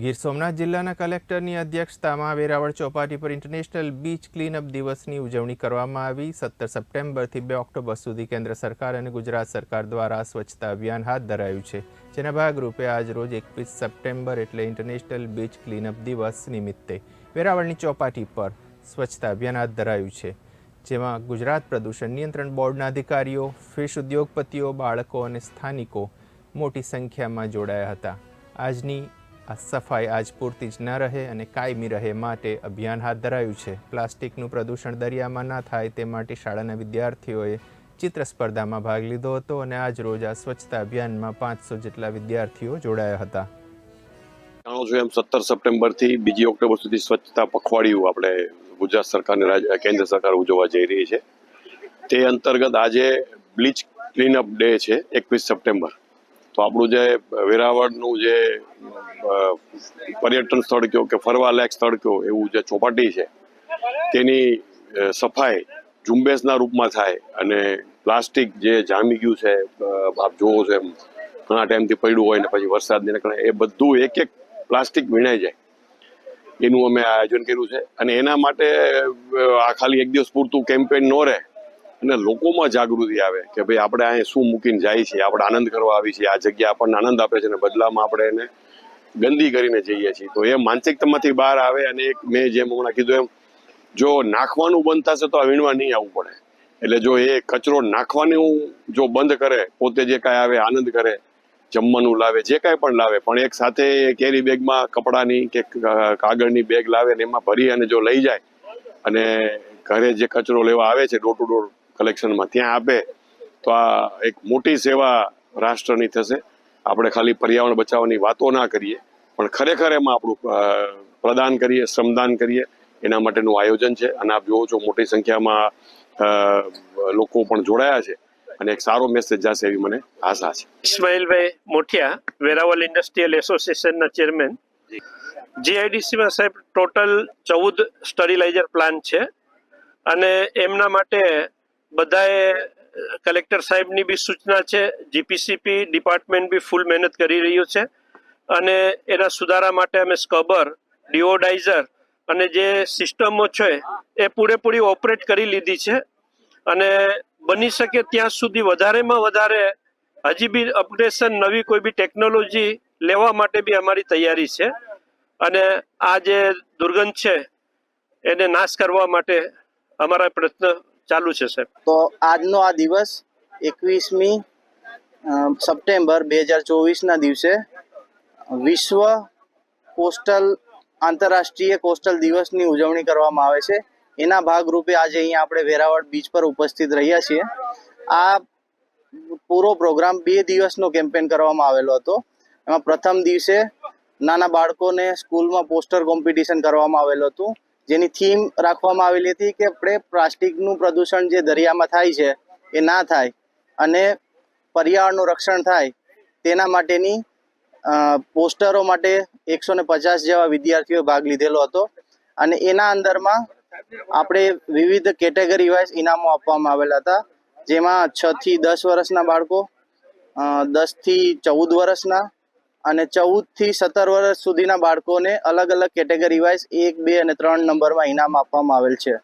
ગીર સોમનાથ જિલ્લાના કલેક્ટરની અધ્યક્ષતામાં વેરાવળ ચોપાટી પર ઇન્ટરનેશનલ બીચ ક્લીનઅપ દિવસની ઉજવણી કરવામાં આવી. સત્તર સપ્ટેમ્બરથી બે ઓક્ટોબર સુધી કેન્દ્ર સરકાર અને ગુજરાત સરકાર દ્વારા સ્વચ્છતા અભિયાન હાથ ધરાયું છે. જેના ભાગરૂપે આજ રોજ એકવીસ સપ્ટેમ્બર એટલે ઇન્ટરનેશનલ બીચ ક્લીનઅપ દિવસ નિમિત્તે વેરાવળની ચોપાટી પર સ્વચ્છતા અભિયાન હાથ ધરાયું છે. જેમાં ગુજરાત પ્રદૂષણ નિયંત્રણ બોર્ડના અધિકારીઓ, ફિશ ઉદ્યોગપતિઓ, બાળકો અને સ્થાનિકો મોટી સંખ્યામાં જોડાયા હતા. આજની આ સફાઈ આજ પૂરતી જ ન રહે અને કાયમી રહે માટે અભિયાન હાથ ધરાયું છે. પ્લાસ્ટિકનું પ્રદૂષણ દરિયામાં ના થાય તે માટે શાળાના વિદ્યાર્થીઓએ ચિત્ર સ્પર્ધામાં ભાગ લીધો હતો અને આજ રોજ આ સ્વચ્છતા અભિયાનમાં પાંચસો જેટલા વિદ્યાર્થીઓ જોડાયા હતા. જાણો છો એમ સત્તર સપ્ટેમ્બરથી બીજી ઓક્ટોબર સુધી સ્વચ્છતા પખવાડિયું આપણે ગુજરાત સરકારને કેન્દ્ર સરકાર ઉજવવા જઈ રહી છે. તે અંતર્ગત આજે બ્લીચ ક્લીનઅપ ડે છે, એકવીસ સપ્ટેમ્બર. તો આપણું જે વેરાવળનું જે પર્યટન સ્થળ કયો કે ફરવા લાયક સ્થળ કયો એવું જે ચોપાટી છે, તેની સફાઈ ઝુંબેશના રૂપમાં થાય અને પ્લાસ્ટિક જે જામી ગયું છે આપ જોવો છો એમ, ઘણા ટાઈમથી પડ્યું હોય ને પછી વરસાદને કારણે એ બધું એક એક પ્લાસ્ટિક વીણાઈ જાય. એનું અમે આયોજન કર્યું છે અને એના માટે આ ખાલી એક દિવસ પૂરતું કેમ્પેન ન રહે અને લોકોમાં જાગૃતિ આવે કે ભાઈ આપણે અહીંયા શું મૂકીને જાય છે આપણે આનંદ કરવા આવી છીએ, આ જગ્યા આપણને આનંદ આપે છે અને બદલામાં આપણે એને ગંદી કરીને જઈએ છીએ. તો એ માનસિકતામાંથી બહાર આવે અને એક મેં જેમ હમણાં કીધું એમ, જો નાખવાનું બંધ થશે તો આ વીણવા નહીં આવવું પડે. એટલે જો એ કચરો નાખવાનું જો બંધ કરે, પોતે જે કાંઈ આવે આનંદ કરે, જમવાનું લાવે, જે કાંઈ પણ લાવે, પણ એક સાથે કેરી બેગમાં કપડાની કે કાગળની બેગ લાવે ને એમાં ભરી અને જો લઈ જાય અને ઘરે જે કચરો લેવા આવે છે ડોર ટુ ડોર કલેક્શનમાં ત્યાં આપે, તો આ એક મોટી સેવા રાષ્ટ્રની થશે. આપણે ખાલી પર્યાવરણ બચાવવાની વાતો ના કરીએ, પણ ખરેખર એમાં આપણું પ્રદાન કરીએ, શ્રમદાન કરીએ, એના માટેનું આયોજન છે. અને આપ જુઓ છો મોટી સંખ્યામાં લોકો પણ જોડાયા છે. અને એક સારો મેસેજ જશે એવી મને આશા છે. ઇસ્માઇલભાઈ મોઠિયા વેરાવલ ઇન્ડસ્ટ્રીયલ એસોસિએશનના ચેરમેન જીઆઈડીસીમાં સાહેબ ટોટલ ચૌદ સ્ટરીલાઇઝર પ્લાન્ટ છે. અને એમના માટે બધાએ કલેક્ટર સાહેબની બી સૂચના છે, જીપીસીપી ડિપાર્ટમેન્ટ બી ફૂલ મહેનત કરી રહ્યું છે અને એના સુધારા માટે અમે સ્કબર ડિઓડાઇઝર અને જે સિસ્ટમો છે એ પૂરેપૂરી ઓપરેટ કરી લીધી છે અને બની શકે ત્યાં સુધી વધારેમાં વધારે હજી બી અપડેશન નવી કોઈ બી ટેકનોલોજી લેવા માટે બી અમારી તૈયારી છે અને આ જે દુર્ગંધ છે એને નાશ કરવા માટે અમારા પ્રયત્ન ચાલુ છે, સાહેબ. તો આજનો આ દિવસ એકવીસમી સપ્ટેમ્બર બે હજાર ચોવીસના દિવસે વિશ્વ કોસ્ટલ, આંતરરાષ્ટ્રીય કોસ્ટલ દિવસની ઉજવણી કરવામાં આવે છે. એના ભાગરૂપે આજે અહીંયા આપણે વેરાવળ બીચ પર ઉપસ્થિત રહ્યા છીએ. આ પૂરો પ્રોગ્રામ બે દિવસનો કેમ્પેન કરવામાં આવેલો હતો. એમાં પ્રથમ દિવસે નાના બાળકોને સ્કૂલમાં પોસ્ટર કોમ્પિટિશન કરવામાં આવેલું હતું. જેની થીમ રાખવામાં આવેલી હતી કે આપણે પ્લાસ્ટિકનું પ્રદૂષણ જે દરિયામાં થાય છે, એ ના થાય અને પર્યાવરણનું રક્ષણ થાય તેના માટેની પોસ્ટરો માટે એકસો ને પચાસ જેવા વિદ્યાર્થીઓએ ભાગ લીધેલો હતો અને એના અંદરમાં આપણે વિવિધ કેટેગરી વાઇઝ ઇનામો આપવામાં આવેલા હતા, જેમાં છ થી દસ વર્ષના બાળકો દસથી ચૌદ વર્ષના અને ચૌદથી સત્તર વર્ષ સુધીના બાળકોને અલગ અલગ કેટેગરી વાઇઝ એક, બે અને ત્રણ નંબરમાં ઇનામ આપવામાં આવેલ છે.